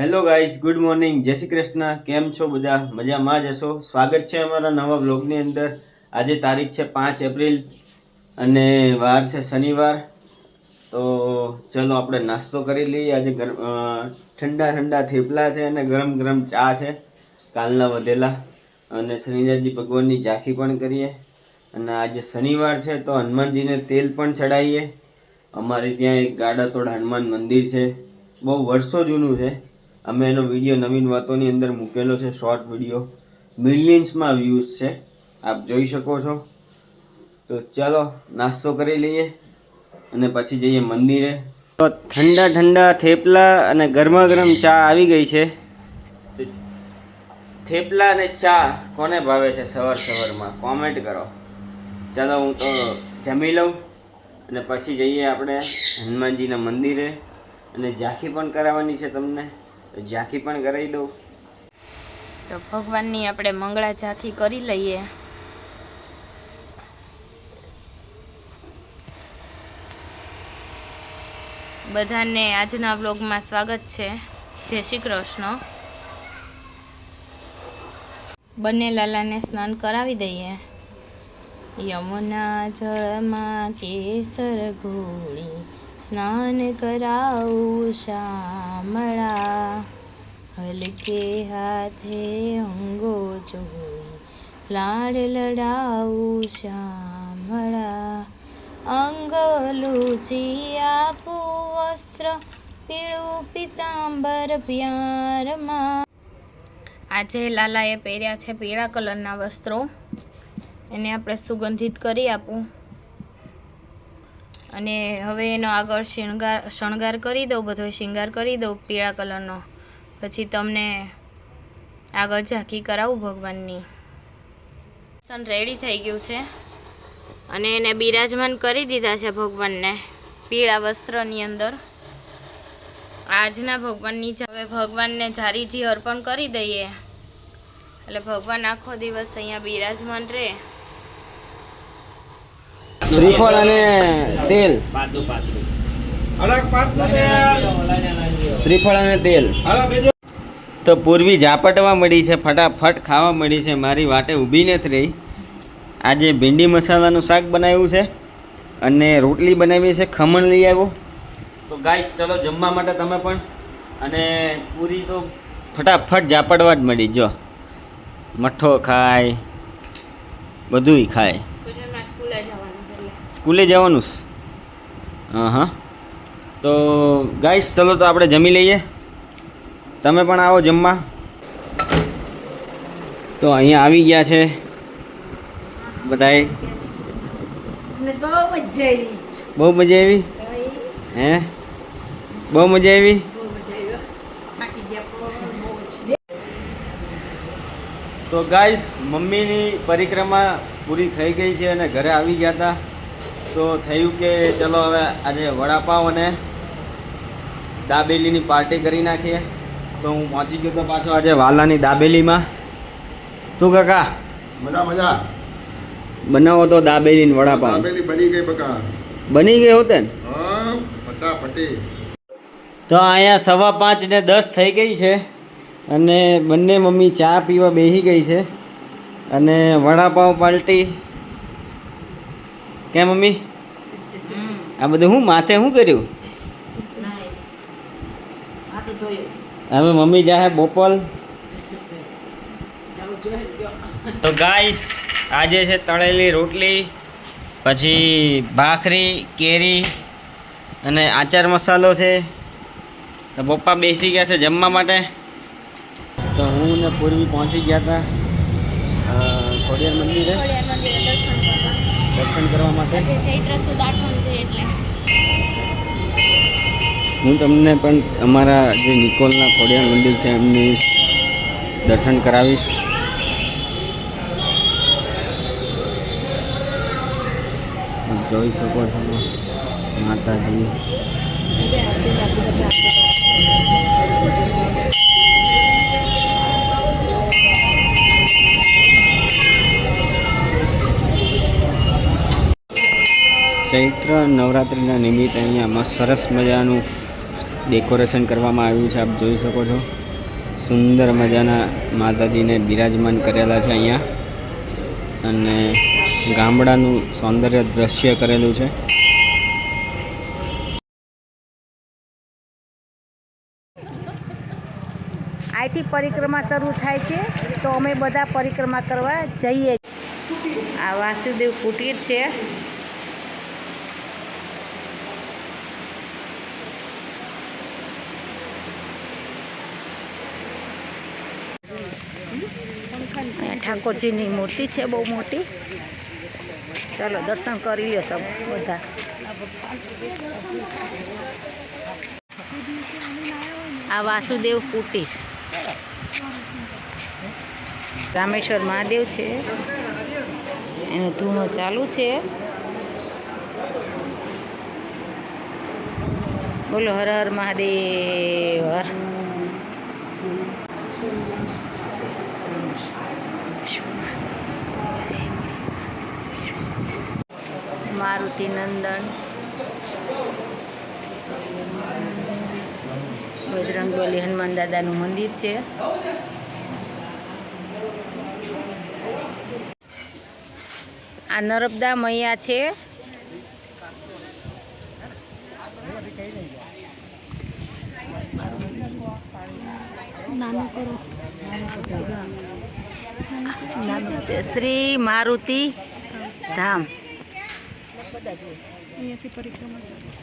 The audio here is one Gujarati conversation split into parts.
હેલો ગાઈસ ગુડ મોર્નિંગ જય શ્રી કૃષ્ણ. કેમ છો બધા? મજામાં જ હશો? સ્વાગત છે અમારા નવા બ્લોગની અંદર. આજે તારીખ છે પાંચ એપ્રિલ અને વાર છે શનિવાર. તો ચલો આપણે નાસ્તો કરી લઈએ. આજે ગરમ ઠંડા ઠંડા થેપલા છે અને ગરમ ગરમ ચા છે. કાલના વધેલા. અને શનિનાથજી ભગવાનની ઝાંખી પણ કરીએ. અને આજે શનિવાર છે તો હનુમાનજીને તેલ પણ ચડાવીએ. અમારે ત્યાં એક ગાડાતોડ હનુમાન મંદિર છે. બહુ વર્ષો જૂનું છે. અમે એનો વીડિયો નવીન વાતોની અંદર મૂકેલો છે શોર્ટ વીડિયો મિલિયન્સમાં વ્યૂઝ છે. આપ જોઈ શકો છો. તો ચાલો, નાસ્તો કરી લઈએ અને પછી જઈએ મંદિરે. તો ઠંડા ઠંડા થેપલા અને ગરમા ગરમ ચા આવી ગઈ છે. થેપલા અને ચા કોને ભાવે છે સવાર સવારમાં? કોમેન્ટ કરો. ચાલો, હું તો જમી લઉં અને પછી જઈએ આપણે હનુમાનજીના મંદિરે. અને ઝાંખી પણ કરાવવાની છે તમને. તો ઝાંખી પણ કરાવી દઉં. તો ભગવાનની આપણે મંગળા ઝાંખી કરી લઈએ. બધાને આજના વ્લોગમાં સ્વાગત છે. જય શ્રી કૃષ્ણ. બંને લાલાને સ્નાન કરાવી દઈએ. યમુના જળમાં કેસર ઘોળી સ્નાન કરાવું શામળા. હલકે હાથે અંગો ચોળી લાડ લડાવું શામળા. અંગ લૂચી આપું વસ્ત્ર, પીળું પિતાંબર પ્યારમાં. આજે લાલાએ પહેર્યા છે પીળા કલરના વસ્ત્રો. એને આપણે સુગંધિત કરી આપું. અને હવે એનો આગળ શણગાર શણગાર કરી દઉં, બધો શૃંગાર કરી દઉં પીળા કલરનો. પછી તમને આગળ ઝાંકી કરાવું ભગવાનની. સન રેડી થઈ ગયું છે. અને એને બિરાજમાન કરી દીધા છે ભગવાનને પીળા વસ્ત્રની અંદર. આજના ભગવાનની જ- હવે ભગવાનને જારીજી અર્પણ કરી દઈએ. એટલે ભગવાન આખો દિવસ અહીંયા બિરાજમાન રહે. શ્રીફળ અને તેલ. શ્રીફળ અને તેલ. તો પૂર્વી ઝાપટવા મળી છે ફટાફટ ખાવા મળી છે મારી વાટે ઊભી નથી રહી. આજે ભીંડી મસાલાનું શાક બનાવ્યું છે અને રોટલી બનાવી છે ખમણ લઈ આવ્યો. તો ગાઈશ ચલો જમવા માટે તમે પણ અને પૂરી તો ફટાફટ ઝાપટવા જ મળી. જો મઠ્ઠો ખાય બધુંય ખાય. સ્કૂલે જવાનું? હા હા તો ગાઈશ ચલો તો આપણે જમી લઈએ. તમે પણ આવો જમવા. તો અહીંયા આવી ગયા છે બધાએ. બહુ મજા આવી. હે? બહુ મજા આવી? તો ગાઈસ મમ્મીની પરિક્રમા પૂરી થઈ ગઈ છે અને ઘરે આવી ગયા હતા તો થયું કે ચલો હવે આજે વડાપાવ અને દાબેલીની પાર્ટી કરી નાખીએ. તો હું પહોંચી ગયો તો પાછો આજે વાલાની દાબેલીમાં. તું કાકા? મજા મજા. બનાવો તો દાબેલી વડાપાવ. દાબેલી બની ગઈ બકા. બની ગઈ હોતે ને? ફટાફટી. તો અહીંયા સવા પાંચ ને દસ થઈ ગઈ છે અને બંને મમ્મી ચા પીવા બેસી ગઈ છે. અને વડાપાવ પાર્ટી કે મમ્મી? આ બધું હું માથે શું કર્યું? હવે મમ્મી જાહે બોપલ. તો ગાઈસ, આજે છે તળેલી રોટલી, પછી ભાખરી, કેરી અને આચાર મસાલો છે. તો પપ્પા બેસી ગયા છે જમવા માટે. તો હું ને પૂર્વી પહોંચી ગયા હતા ખોડિયાર મંદિરે ખોડિયાર મંદિરે દર્શન કરવા દર્શન કરવા માટે. આજે ચૈત્ર સુદ આઠમ છે એટલે. હું તમને પણ અમારા જે નિકોલના ખોડિયાર મંદિર છે એમની દર્શન કરાવીશ. જોઈ શકો છો માતાજી. ચૈત્ર નવરાત્રિના નિમિત્તે અહીંયા મસ્ત સરસ મજાનું ડેકોરેશન કરવામાં આવ્યું છે, આપ જોઈ શકો છો. સુંદર મજાના માતાજીને બિરાજમાન કરેલા છે અહીંયા. અને ગામડાનું સૌંદર્ય દ્રશ્ય કરેલું છે. અહીંથી પરિક્રમા શરૂ થાય છે, તો અમે બધા પરિક્રમા કરવા જઈએ. આ વાસુદેવ કુટીર છે અહીંયા ઠાકોરજીની મૂર્તિ છે, બહુ મોટી. ચલો, દર્શન કરી લે સૌ બધા. આ વાસુદેવ કુટીર. રામેશ્વર મહાદેવ છે. એનો ધૂણો ચાલુ છે. બોલો, હર હર મહાદેવ, હર મારુતિ નંદન. બજરંગબલી હનુમાન દાદાનું મંદિર છે. આ નર્મદા મૈયા છે શ્રી મારુતિ ધામ.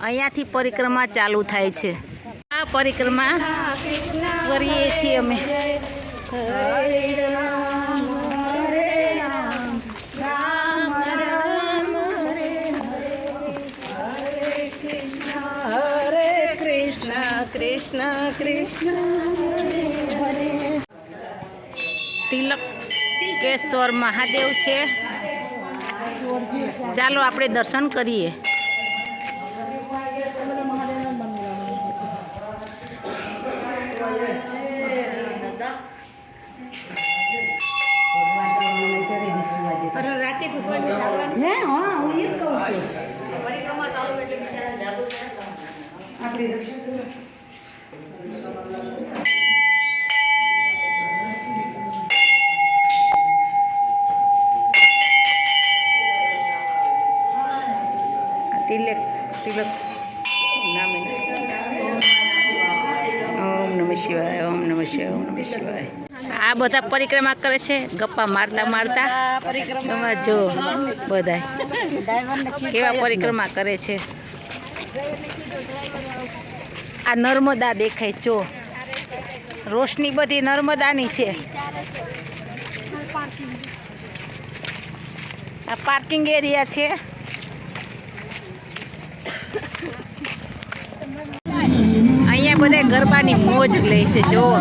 અહીંયાથી પરિક્રમા ચાલુ. થાય છે. આ પરિક્રમા કરીએ છીએ અમે. કૃષ્ણ કૃષ્ણ તિલક કેશ્વર મહાદેવ છે. ચાલો આપણે દર્શન કરીએ. તિલક તિલક નામે ઓમ નમઃ શિવાય, ઓમ નમઃ શિવાય, ઓમ નમઃ શિવાય. આ બધા પરિક્રમા કરે છે, ગપ્પા મારતા મારતા. પરિક્રમા જો બધા કેવા પરિક્રમા કરે છે. આ નર્મદા દેખાય, જો. રોશની બધી નર્મદાની છે. આ પાર્કિંગ એરિયા છે અહીંયા બધા ગરબાની મોજ લે છે, જો.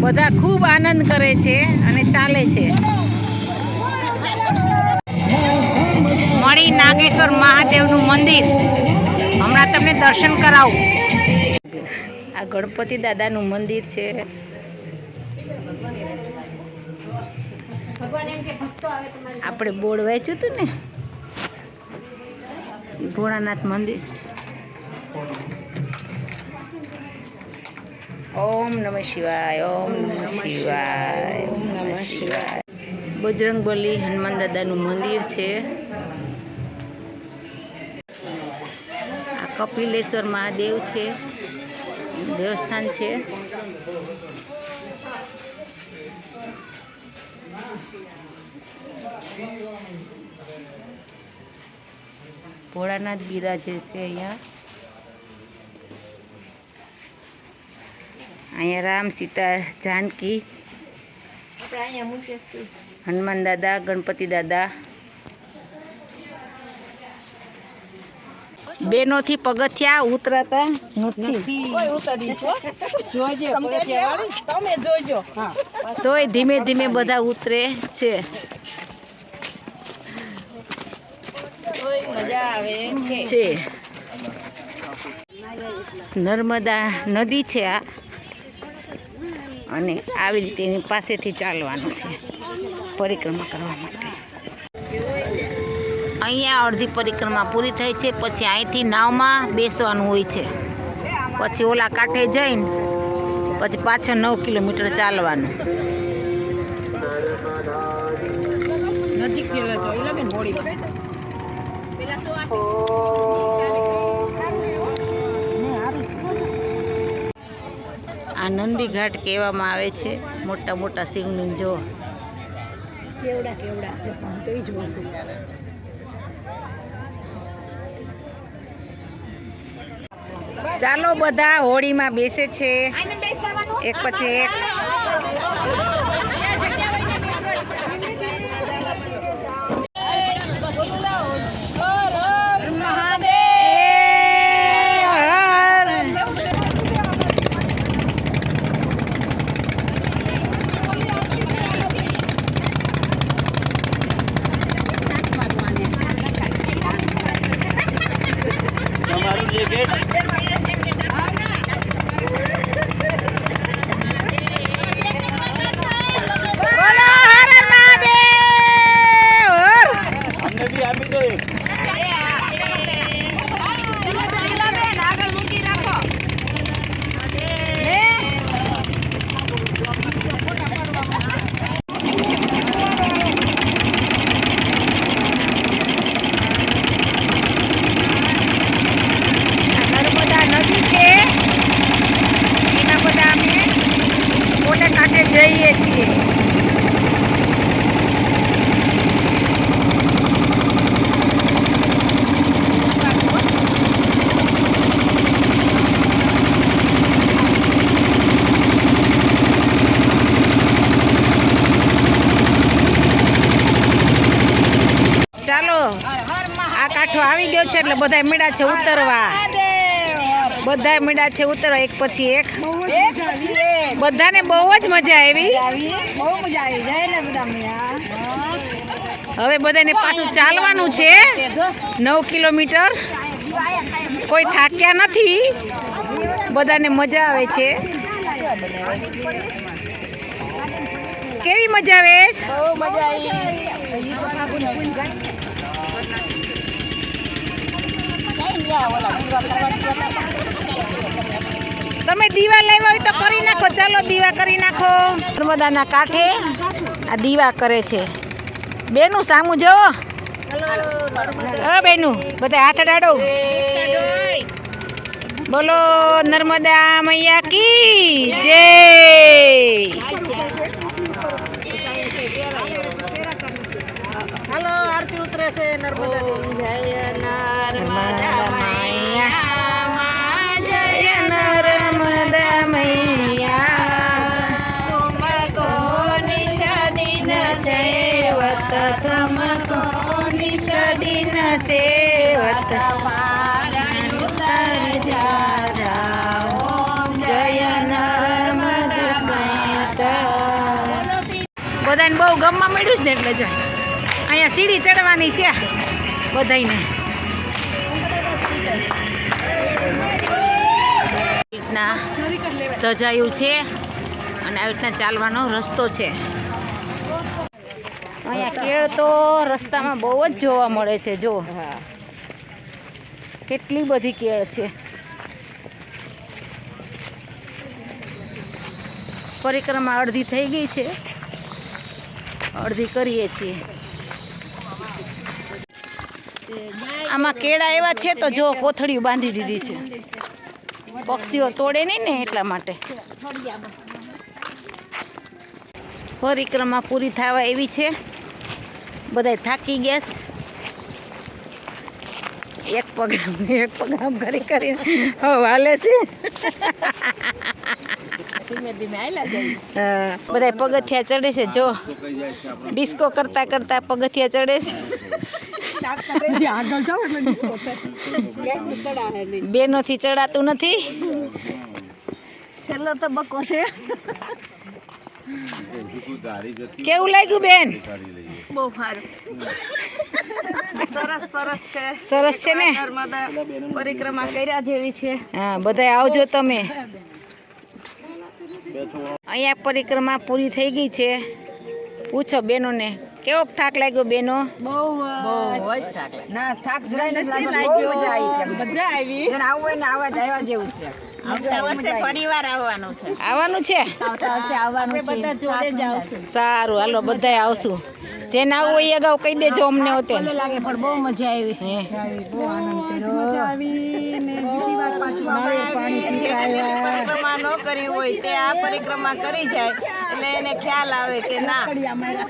બધા ખૂબ આનંદ કરે છે અને ચાલે છે. મણી નાગેશ્વર મહાદેવનું મંદિર. હમણાં તમને દર્શન કરાવું. આ ગણપતિ દાદાનું મંદિર છે. આપણે બોર્ડ વાંચ્યું હતું ને ભોળાનાથ મંદિર. ઓમ નમઃ શિવાય, ઓમ નમઃ શિવાય, ઓમ નમઃ શિવાય. બજરંગબલી હનુમાન દાદાનું મંદિર છે. આ કપિલેશ્વર મહાદેવ છે. દેવસ્થાન છે. ભોળાનાથ બિરાજે છે અહીંયા. અહીંયા રામ સીતા જાનકી. હનુમાન દાદા ગણપતિ દાદા. બેનોથી પગથિયા ઉતરાતા નથી. જોજે તમે જોજો. તોય ધીમે ધીમે બધા ઉતરે છે. મજા આવે છે. નર્મદા નદી છે આ. અને આવી રીતે એની પાસેથી ચાલવાનું છે પરિક્રમા કરવા માટે. અહીંયા અડધી પરિક્રમા પૂરી થઈ છે પછી અહીંથી નાવમાં બેસવાનું હોય છે. પછી ઓલા કાંઠે જઈને પછી પાછળ નવ કિલોમીટર ચાલવાનું. નજીક આ નંદી ઘાટ કહેવામાં આવે છે. મોટા મોટા શિવલિંગ જો. કેવડા કેવડા છે પણ તો જ છું. ચાલો બધા હોળીમાં બેસે છે. એક પછી એક એ હર. તમારું જે ગેટ બોલો હર હર મહાદેવ હર. અમને બી આપી દો એક. નર્મદા નદી છે એના બધા અમે મોટે કાંઠે જઈએ છીએ ચાલો આ કાંઠો આવી ગયો છે એટલે બધા મીડા છે ઉતરવા. બધા મીડા છે ઉતરવા એક પછી એક. બધાને બહુ જ મજા આવી. બહુ મજા આવી. જાય ને બધા મેળા હવે બધાને પાછું ચાલવાનું છે. નવ કિલોમીટર. કોઈ થાક્યા નથી. બધાને મજા આવે છે. કેવી મજા આવે? મજા મજા તમે દીવા લેવા હોય તો કરી નાખો. ચાલો દીવા કરી નાખો. નર્મદાના કાંઠે આ દીવા કરે છે. બેનું સામું જો. અ બેનું. બધા હાથ ડાડો બોલો, નર્મદા મૈયા કી જય હાલો આરતી ઉતરે છે નર્મદા મૈયા જય નર્મદા મૈયા નિષદિન સેવત તુમકો નિષદિન સેવત જા જય નર્મદ સંત બધાને બહુ ગમવા મળ્યું છે ને એટલે જાય સીડી ચડવાની છે બધાને રીતના ધજાયું છે અને આવી રીતના ચાલવાનો રસ્તો છે. અહીંયા કેળ તો રસ્તામાં બહુ જ જોવા મળે છે જો. કેટલી બધી કેળ છે. પરિક્રમા અડધી થઈ ગઈ છે. અડધી કરીએ છીએ. આમાં કેળા એવા છે તો જો કોથળીઓ બાંધી દીધી છે. પક્ષીઓ તોડે નહીં ને એટલા માટે. પરિક્રમા પૂરી થવા એવી છે. બધા થાકી ગયા છે. એક પગ એક પગ આમ કરી કરીને હાલે છે. બધા પગથિયા ચડે છે જો. ડિસ્કો કરતા કરતા પગથિયા ચડે છે. આગળ એટલે ડિસ્કો થાય. નહીં. બેનોથી ચડાતું નથી. છેલ્લો તબક્કો છે. કેવું લાગ્યું બેન? બહુ સારું. સરસ સરસ છે. સરસ છે ને? પરિક્રમા કર્યા જેવી છે. હા બધા આવજો તમે. અહીંયા પરિક્રમા પૂરી થઈ ગઈ છે. પૂછો બેનોને. કેવો થાક લાગ્યો બેનો? બહુ જ થાક લાગે. ના થાક જરાય નથી લાગ્યો. મજા આવી છે. મજા આવી. હોય ને આવા જવા જેવું છે. આવવાનો છે. બધા આવશું. સારું હાલો બધાય આવશું. જેને આવવું હોય એ અગાઉ કહી દેજો અમને હોતે. લાગે પણ બહુ મજા આવી. બહુ આનંદ આવી ને પાછું પરિક્રમા ન કરી હોય તે આ પરિક્રમા કરી જાય. એટલે એને ખ્યાલ આવે કે ના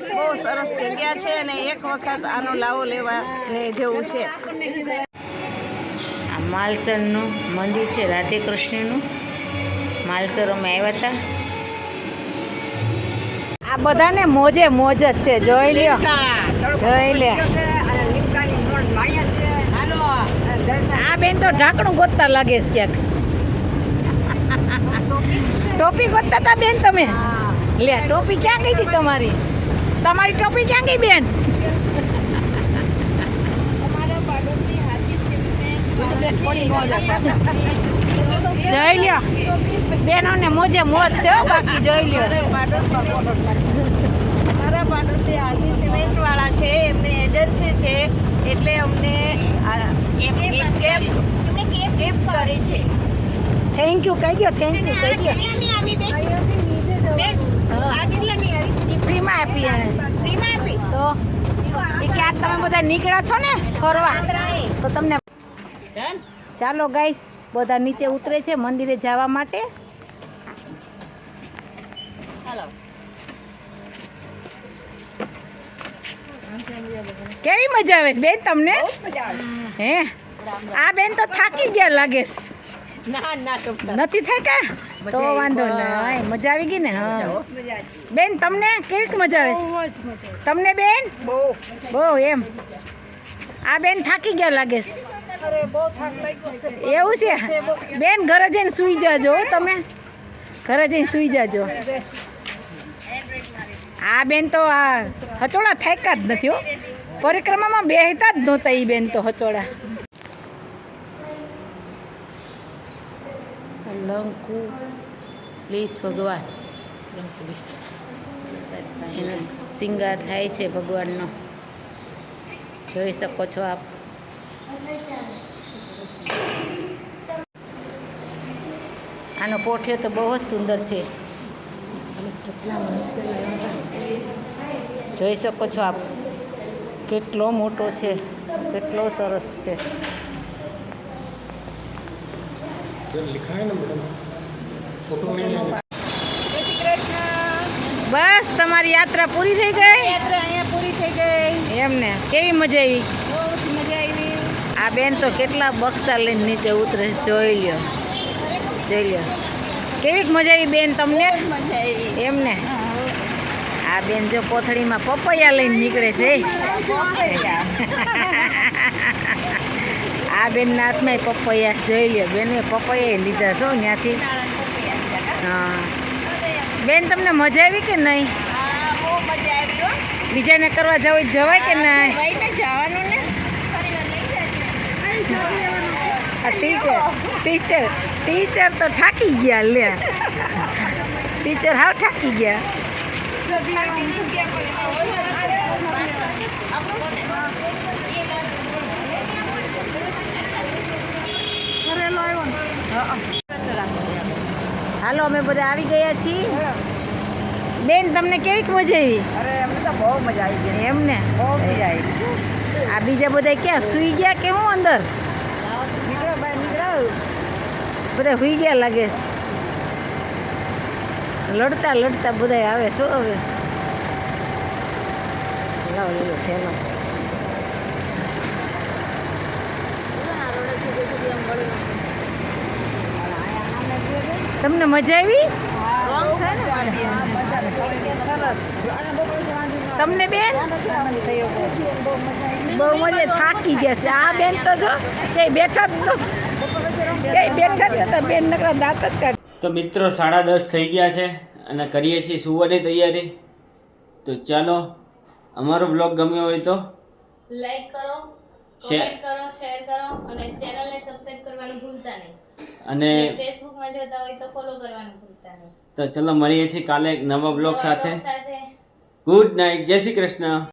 બહુ સરસ જગ્યા છે અને એક વખત આનો લાવો લેવા ને જેવું છે. આ માલસરનું મંદિર છે રાધે કૃષ્ણનું. માલસર અમે આવ્યા હતા. આ બધાને મોજે મોજ જ છે જોઈ લ્યો. જોઈ લે. આ બેન તો ઢાંકણું ગોતતા લાગે છે ક્યાંક. ટોપી ગોતતા હતા બેન તમે? લે ટોપી ક્યાં ગઈ હતી તમારી? તમારી ટોપી ક્યાં ગઈ બેન? જઈ લ્યો. બેનોને મોજે મોજ છે બાકી જોઈ લ્યો. મારા પાડોશી હાથી સિમેન્ટ વાળા છે એમને એજન્સી છે એટલે અમને કરી છે. થેન્ક યુ કહી દો થેન્ક યુ કહી દો ફ્રીમાં આપી એને. તો એ કે આજ તમે બધા નીકળ્યા છો ને ફરવા? તો તમને ચાલો ગાઈસ બધા નીચે ઉતરે છે મંદિરે જવા માટે. કેવી મજા આવે છે બેન તમને? હે? આ બેન તો થાકી ગયા લાગે છે. નથી થાય કે? તો વાંધો નહીં. મજા આવી ગઈ ને? હા. બેન તમને કેવી મજા આવે તમને બેન? બહુ. એમ. આ બેન થાકી ગયા લાગે છે. એવું છે? બેન ઘરે જઈને સૂઈ જાજો તમે. ઘરે જઈને સૂઈ જાજો. આ બેન તો આ હચોડા થાક્યા જ નથી હો. પરિક્રમામાં બેહતા જ નહોતા એ બેન તો હચોડા લંકુ પ્લીઝ ભગવાન. એનો શિંગાર થાય છે ભગવાનનો. જોઈ શકો છો આપ. આનો પોઠિયો તો બહુ જ સુંદર છે. જોઈ શકો છો આપ. કેટલો મોટો છે. કેટલો સરસ છે. બસ તમારી યાત્રા પૂરી થઈ ગઈ? યાત્રા અહીંયા પૂરી થઈ ગઈ. એમને કેવી મજા આવી? મજા આવી. આ બેન તો કેટલા બક્સા લઈને નીચે ઉતરે જોઈ લ્યો. જોઈ લ્યો. કેવી મજા આવી બેન તમને? મજા આવી. એમ આ બેન જો કોથળીમાં પપૈયા લઈને નીકળે છે. આ બેનના હાથમાં પપૈયા જોઈ લે બેને પપૈયા લીધા. છો ત્યાંથી હા. બેન, તમને મજા આવી કે નહીં? બીજાને કરવા જવું જવાય કે નહીં? જવાનું ટીચર ટીચર ટીચર તો થાકી ગયા લે. ટીચર હાવ થાકી ગયા. હાલો અમે બધા આવી ગયા છીએ. બેન તમને કેવી મજા આવી? અરે અમને તો બહુ મજા આવી ગઈ. એમ ને બહુ મજા આવી આ બીજા બધા ક્યાં? સુઈ ગયા કે હું અંદર? બધા સુઈ ગયા લાગે લડતા લડતા બધા આવે શું હવે. લાવ લો થેલો તમને મજા આવી? તમને બેન? બહુ મજા થાકી ગયા છે. આ બેન તો જો ક્યાંય બેઠા જ તો કે બેઠા જ હતા બેન નકરા દાંત જ કાઢ. તો મિત્રો સાડા દસ થઈ ગયા છે અને કરીએ છીએ સુવાની તૈયારી. તો ચાલો અમારો બ્લોગ ગમ્યો હોય તો લાઈક કરો કમેન્ટ કરો શેર કરો અને ચેનલને સબસ્ક્રાઇબ કરવાનું ભૂલતા નહીં. અને ફેસબુકમાં જોતા હોય તો ફોલો કરવાનું ભૂલતા નહીં. તો ચલો મળીએ છીએ કાલે એક નવા બ્લોગ સાથે. ગુડ નાઇટ જય શ્રી કૃષ્ણ.